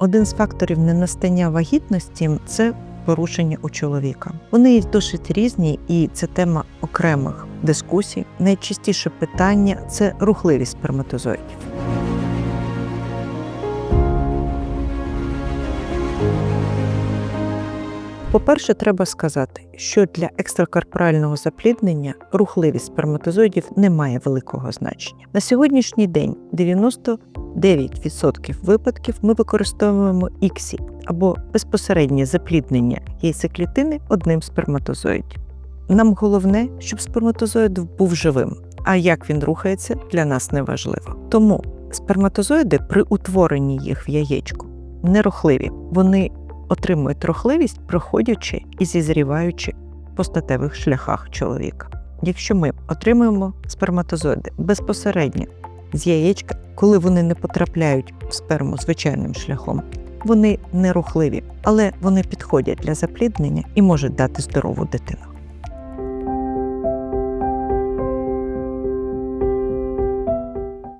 Один з факторів ненастання вагітності це порушення у чоловіка. Вони досить різні, і це тема окремих дискусій. Найчастіше питання це рухливість сперматозоїдів. По-перше, треба сказати, що для екстракорпорального запліднення рухливість сперматозоїдів не має великого значення. На сьогоднішній день 99% випадків ми використовуємо іксі або безпосереднє запліднення яйцеклітини одним сперматозоїдів. Нам головне, щоб сперматозоїд був живим, а як він рухається, для нас не важливо. Тому сперматозоїди при утворенні їх в яєчку нерухливі. Вони отримують рухливість, проходячи і зізріваючи по статевих шляхах чоловіка. Якщо ми отримуємо сперматозоїди безпосередньо з яєчка, коли вони не потрапляють в сперму звичайним шляхом, вони нерухливі, але вони підходять для запліднення і можуть дати здорову дитину.